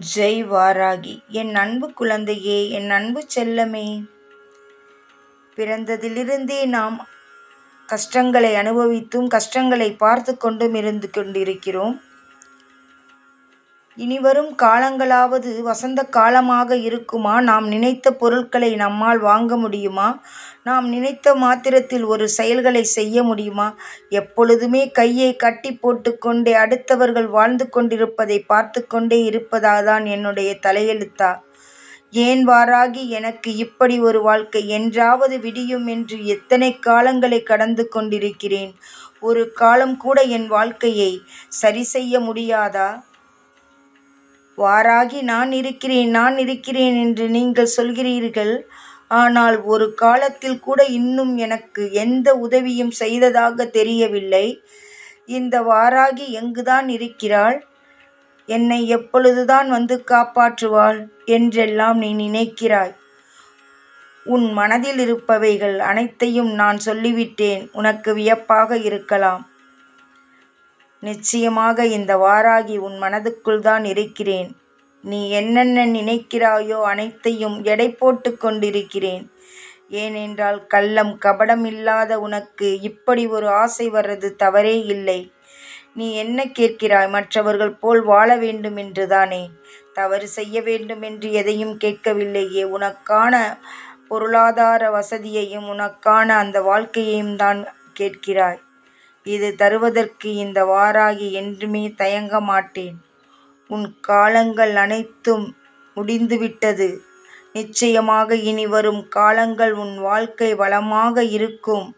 ஜெய் வாராகி என் அன்பு குழந்தையே என் அன்பு செல்லமே. பிறந்ததிலிருந்தே நாம் கஷ்டங்களை அனுபவித்தும் கஷ்டங்களை பார்த்து கொண்டும் இருந்து கொண்டிருக்கிறோம். இனிவரும் காலங்களாவது வசந்த காலமாக இருக்குமா? நாம் நினைத்த பொருட்களை நம்மால் வாங்க முடியுமா? நாம் நினைத்த மாத்திரத்தில் ஒரு செயல்களை செய்ய முடியுமா? எப்பொழுதுமே கையை கட்டி போட்டுக்கொண்டே அடுத்தவர்கள் வாழ்ந்து கொண்டிருப்பதை பார்த்து கொண்டே இருப்பதாதான் என்னுடைய தலையெழுத்தா? ஏன் வாராகி எனக்கு இப்படி ஒரு வாழ்க்கை என்றாவது விடியும் என்று எத்தனை காலங்களை கடந்து கொண்டிருக்கிறேன்? ஒரு காலம் கூட என் வாழ்க்கையை சரி செய்ய முடியாதா? வாராகி நான் இருக்கிறேன் நான் இருக்கிறேன் என்று நீங்கள் சொல்கிறீர்கள். ஆனால் ஒரு காலத்தில் கூட இன்னும் எனக்கு எந்த உதவியும் செய்ததாக தெரியவில்லை. இந்த வாராகி எங்குதான் இருக்கிறாள்? என்னை எப்பொழுதுதான் வந்து காப்பாற்றுவாள்? என்றெல்லாம் நீ நினைக்கிறாய். உன் மனதில் இருப்பவைகள் அனைத்தையும் நான் சொல்லிவிட்டேன். உனக்கு வியப்பாக இருக்கலாம். நிச்சயமாக இந்த வாராகி உன் மனதுக்குள் தான் இருக்கிறேன். நீ என்னென்ன நினைக்கிறாயோ அனைத்தையும் எடை போட்டு கொண்டிருக்கிறேன். ஏனென்றால் கள்ளம் கபடம் இல்லாத உனக்கு இப்படி ஒரு ஆசை வர்றது தவறே இல்லை. நீ என்ன கேட்கிறாய் மற்றவர்கள் போல் வாழ வேண்டும் என்றுதானே தவறு செய்ய வேண்டும் என்று எதையும் கேட்கவில்லையே. உனக்கான பொருளாதார வசதியையும் உனக்கான அந்த வாழ்க்கையையும் தான் கேட்கிறாய். இது தருவதற்கு இந்த வாராகி என்றுமே தயங்க மாட்டேன். உன் காலங்கள் அனைத்தும் முடிந்துவிட்டது. நிச்சயமாக இனி வரும் காலங்கள் உன் வாழ்க்கை வளமாக இருக்கும்.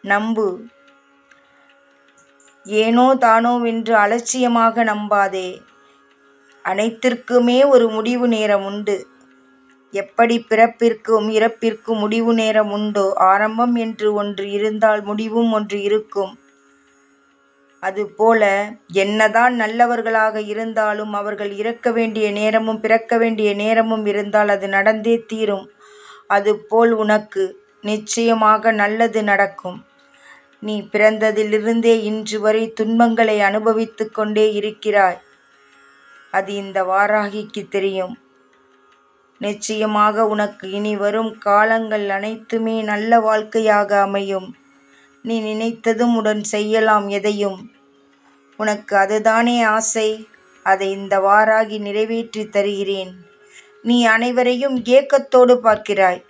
நம்பு. ஏனோ தானோவென்று அலட்சியமாக நம்பாதே. அனைத்திற்குமே ஒரு முடிவு நேரம் உண்டு. எப்படி பிறப்பிற்கும் இறப்பிற்கும் முடிவு நேரம் உண்டோ? ஆரம்பம் என்று ஒன்று இருந்தால் முடிவும் ஒன்று இருக்கும். அதுபோல என்னதான் நல்லவர்களாக இருந்தாலும் அவர்கள் இறக்க வேண்டிய நேரமும் பிறக்க வேண்டிய நேரமும் இருந்தால் அது நடந்தே தீரும். அதுபோல் உனக்கு நிச்சயமாக நல்லது நடக்கும். நீ பிறந்ததிலிருந்தே இன்று வரை துன்பங்களை அனுபவித்து கொண்டே இருக்கிறாய். அது இந்த வாராகிக்கு தெரியும். நிச்சயமாக உனக்கு இனி வரும் காலங்கள் அனைத்துமே நல்ல வாழ்க்கையாக அமையும். நீ நினைத்ததும் உடன் செய்யலாம் எதையும். உனக்கு அதுதானே ஆசை. அதை இந்த வாராகி நிறைவேற்றி தருகிறேன். நீ அனைவரையும் ஏக்கத்தோடு பார்க்கிறாய்.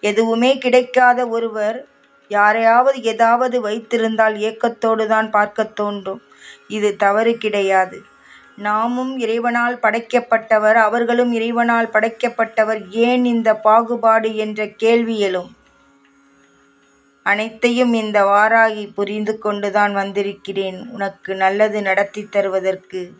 எதுவுமே கிடைக்காத ஒருவர் யாரையாவது ஏதாவது வைத்திருந்தால் ஏக்கத்தோடு தான் பார்க்க தோன்றும். இது தவறு கிடையாது. நாமும் இறைவனால் படைக்கப்பட்டவர் அவர்களும் இறைவனால் படைக்கப்பட்டவர். ஏன் இந்த பாகுபாடு என்ற கேள்வி எழும்? அனைத்தையும் இந்த வாராகி புரிந்து கொண்டுதான் வந்திருக்கிறேன். உனக்கு நல்லது நடத்தி தருவதற்கு.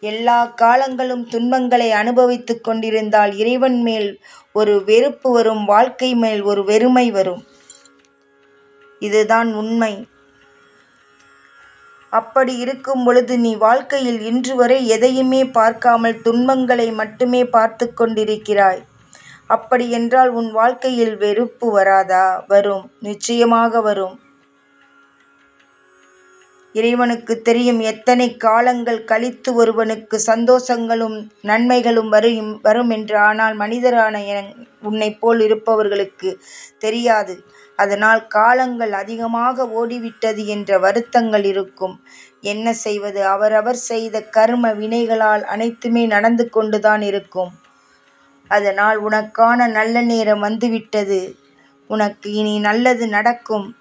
எல்லா காலங்களும் துன்பங்களை அனுபவித்து கொண்டிருந்தால் இறைவன் மேல் ஒரு வெறுப்பு வரும் வாழ்க்கை மேல் ஒரு வெறுமை வரும். இதுதான் உண்மை. அப்படி இருக்கும் பொழுது நீ வாழ்க்கையில் இன்று வரை எதையுமே பார்க்காமல் துன்பங்களை மட்டுமே பார்த்து கொண்டிருக்கிறாய். அப்படி என்றால் உன் வாழ்க்கையில் வெறுப்பு வராதா? வரும். நிச்சயமாக வரும். இறைவனுக்கு தெரியும் எத்தனை காலங்கள் கழித்து ஒருவனுக்கு சந்தோஷங்களும் நன்மைகளும் வரும் வரும் என்று. ஆனால் மனிதரான என உன்னை போல் இருப்பவர்களுக்கு தெரியாது. அதனால் காலங்கள் அதிகமாக ஓடிவிட்டது என்ற வருத்தங்கள் இருக்கும். என்ன செய்வது? அவரவர் செய்த கர்ம வினைகளால் அனைத்துமே நடந்து கொண்டுதான் இருக்கும். அதனால் உனக்கான நல்ல நேரம் வந்துவிட்டது. உனக்கு இனி நல்லது நடக்கும்.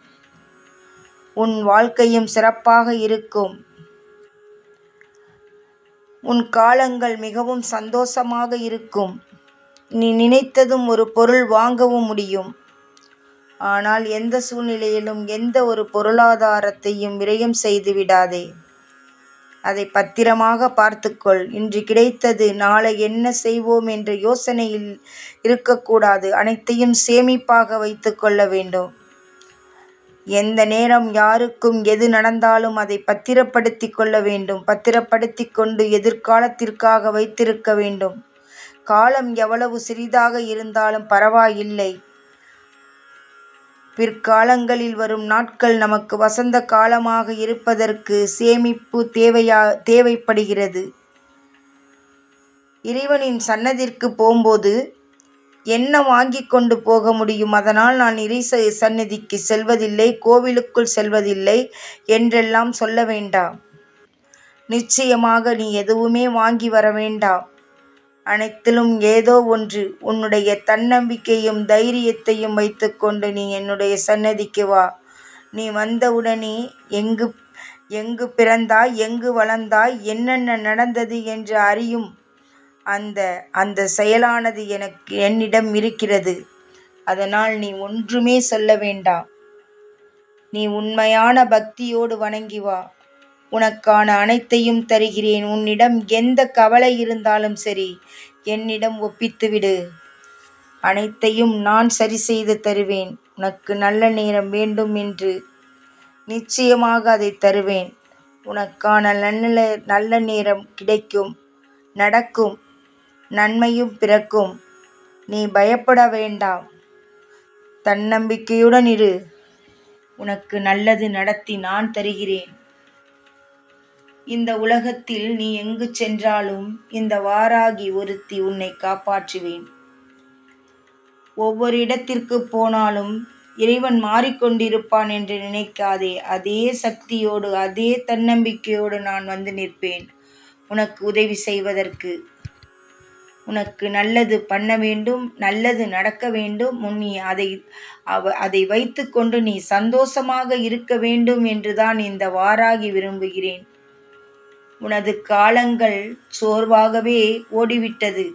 உன் வாழ்க்கையும் சிறப்பாக இருக்கும். உன் காலங்கள் மிகவும் சந்தோஷமாக இருக்கும். நீ நினைத்ததும் ஒரு பொருள் வாங்கவும் முடியும். ஆனால் எந்த சூழ்நிலையிலும் எந்த ஒரு பொருளாதாரத்தையும் விரயம் செய்து விடாதே. அதை பத்திரமாக பார்த்துக்கொள். இன்று கிடைத்தது நாளை என்ன செய்வோம் என்ற யோசனையில் இருக்கக்கூடாது. அனைத்தையும் சேமிப்பாக வைத்து கொள்ள வேண்டும். எந்த நேரம் யாருக்கும் எது நடந்தாலும் அதை பத்திரப்படுத்தி கொள்ள வேண்டும். பத்திரப்படுத்தி கொண்டு எதிர்காலத்திற்காக வைத்திருக்க வேண்டும். காலம் எவ்வளவு சிறிதாக இருந்தாலும் பரவாயில்லை. பிற்காலங்களில் வரும் நாட்கள் நமக்கு வசந்த காலமாக இருப்பதற்கு சேமிப்பு தேவையா தேவைப்படுகிறது. இறைவனின் சன்னதிற்கு போகும்போது என்ன வாங்கி கொண்டு போக முடியும்? அதனால் நான் இறை சன்னதிக்கு செல்வதில்லை கோவிலுக்குள் செல்வதில்லை என்றெல்லாம் சொல்ல வேண்டாம். நிச்சயமாக நீ எதுவுமே வாங்கி வர வேண்டாம். அனைத்திலும் ஏதோ ஒன்று உன்னுடைய தன்னம்பிக்கையும் தைரியத்தையும் வைத்துக்கொண்டு நீ என்னுடைய சன்னதிக்கு வா. நீ வந்தவுடனே எங்கு எங்கு பிறந்தாய் எங்கு வளர்ந்தாய் என்னென்ன நடந்தது என்று அறியும் அந்த அந்த செயலானது எனக்கு என்னிடம் இருக்கிறது. அதனால் நீ ஒன்றுமே சொல்ல வேண்டாம். நீ உண்மையான பக்தியோடு வணங்கி வா. உனக்கான அனைத்தையும் தருகிறேன். உன்னிடம் எந்த கவலை இருந்தாலும் சரி என்னிடம் ஒப்பித்துவிடு. அனைத்தையும் நான் சரி செய்து தருவேன். உனக்கு நல்ல நேரம் வேண்டும் என்று நிச்சயமாக அதை தருவேன். உனக்கான நல்ல நல்ல நேரம் கிடைக்கும் நடக்கும் நன்மையும் பிறக்கும். நீ பயப்பட வேண்டாம். தன்னம்பிக்கையுடன் இரு. உனக்கு நல்லது நடத்தி நான் தருகிறேன். இந்த உலகத்தில் நீ எங்கு சென்றாலும் இந்த வாராகி ஒருத்தி உன்னை காப்பாற்றுவேன். ஒவ்வொரு இடத்திற்கு போனாலும் இறைவன் மாறிக்கொண்டிருப்பான் என்று நினைக்காதே அதே சக்தியோடு அதே தன்னம்பிக்கையோடு நான் வந்து நிற்பேன். உனக்கு உதவி செய்வதற்கு உனக்கு நல்லது பண்ண வேண்டும் நல்லது நடக்க வேண்டும். நீ அதை அவ அதை வைத்து கொண்டு நீ சந்தோஷமாக இருக்க வேண்டும் என்றுதான் இந்த வாராகி விரும்புகிறேன். உனது காலங்கள் சோர்வாகவே ஓடிவிட்டது.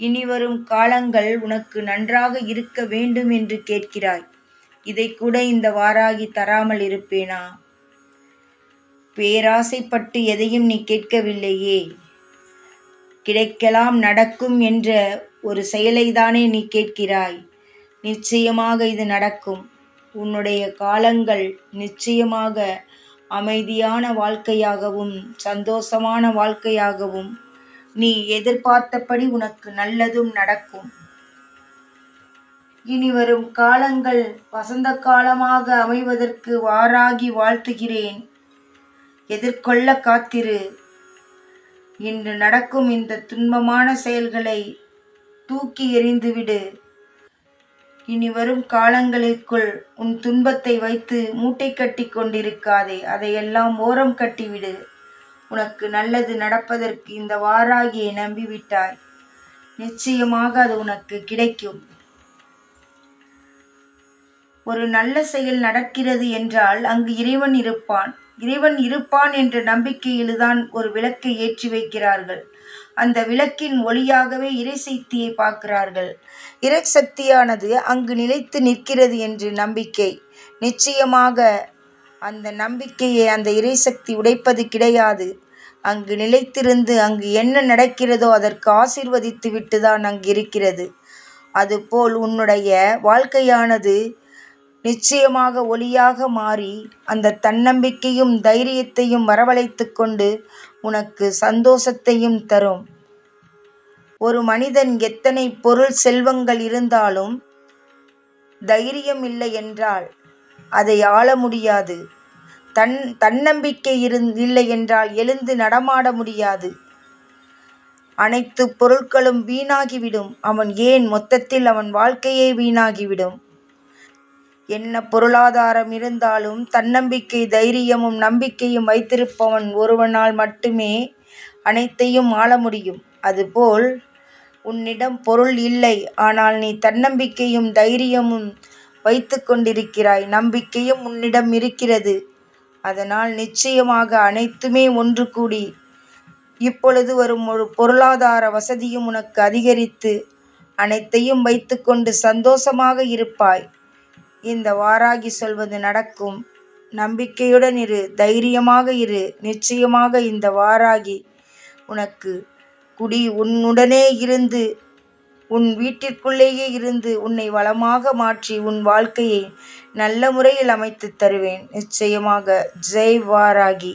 இனி வரும் காலங்கள் உனக்கு நன்றாக இருக்க வேண்டும் என்று கேட்கிறாய். இதை கூட இந்த வாராகி தராமல் இருப்பேனா? பேராசைப்பட்டு எதையும் நீ கேட்கவில்லையே. கிடைக்கலாம் நடக்கும் என்ற ஒரு செயலைதானே நீ கேட்கிறாய். நிச்சயமாக இது நடக்கும். உன்னுடைய காலங்கள் நிச்சயமாக அமைதியான வாழ்க்கையாகவும் சந்தோஷமான வாழ்க்கையாகவும் நீ எதிர்பார்த்தபடி உனக்கு நல்லதும் நடக்கும். இனி வரும் காலங்கள் வசந்த காலமாக அமைவதற்கு வாராகி வாழ்த்துகிறேன். எதிர்கொள்ள காத்திரு. இன்று நடக்கும் இந்த துன்பமான செயல்களை தூக்கி எறிந்துவிடு. இனி வரும் காலங்களுக்குள் உன் துன்பத்தை வைத்து மூட்டை கட்டி கொண்டிருக்காதே. அதையெல்லாம் ஓரம் கட்டிவிடு. உனக்கு நல்லது நடப்பதற்கு இந்த வாராகியை நம்பிவிட்டாய். நிச்சயமாக அது உனக்கு கிடைக்கும். ஒரு நல்ல செயல் நடக்கிறது என்றால் அங்கு இறைவன் இருப்பான். இறைவன் இருப்பான் என்ற நம்பிக்கையில்தான் ஒரு விளக்கை ஏற்றி வைக்கிறார்கள். அந்த விளக்கின் ஒளியாகவே இறை சக்தியை பார்க்கிறார்கள். இறை சக்தியானது அங்கு நிலைத்து நிற்கிறது என்று நம்பிக்கை. நிச்சயமாக அந்த நம்பிக்கையை அந்த இறைசக்தி உடைப்பது கிடையாது. அங்கு நிலைத்திருந்து அங்கு என்ன நடக்கிறதோ அதற்கு ஆசிர்வதித்து விட்டுதான் அங்கு இருக்கிறது. அதுபோல் உன்னுடைய வாழ்க்கையானது நிச்சயமாக ஒளியாக மாறி அந்த தன்னம்பிக்கையும் தைரியத்தையும் வரவழைத்து கொண்டு உனக்கு சந்தோஷத்தையும் தரும். ஒரு மனிதன் எத்தனை பொருள் செல்வங்கள் இருந்தாலும் தைரியம் இல்லை என்றால் அதை ஆள முடியாது. தன் தன்னம்பிக்கை இருந் இல்லை என்றால் எழுந்து நடமாட முடியாது. அனைத்து பொருட்களும் வீணாகிவிடும். அவன் ஏன் மொத்தத்தில் அவன் வாழ்க்கையே வீணாகிவிடும்? என்ன பொருளாதாரம் இருந்தாலும் தன்னம்பிக்கை தைரியமும் நம்பிக்கையும் வைத்திருப்பவன் ஒருவனால் மட்டுமே அனைத்தையும் ஆள முடியும். அதுபோல் உன்னிடம் பொருள் இல்லை ஆனால் நீ தன்னம்பிக்கையும் தைரியமும் வைத்து கொண்டிருக்கிறாய். நம்பிக்கையும் உன்னிடம் இருக்கிறது. அதனால் நிச்சயமாக அனைத்துமே ஒன்று கூடி இப்பொழுது வரும் ஒரு பொருளாதார வசதியும் உனக்கு அதிகரித்து அனைத்தையும் வைத்துக்கொண்டு சந்தோஷமாக இருப்பாய். இந்த வாராகி சொல்வது நடக்கும். நம்பிக்கையுடன் இரு தைரியமாக இரு நிச்சயமாக இந்த வாராகி. உனக்கு குடி உன்னுடனே இருந்து உன் வீட்டிற்குள்ளேயே இருந்து உன்னை வளமாக மாற்றி உன் வாழ்க்கையை நல்ல முறையில் அமைத்து தருவேன். நிச்சயமாக ஜெய் வாராகி.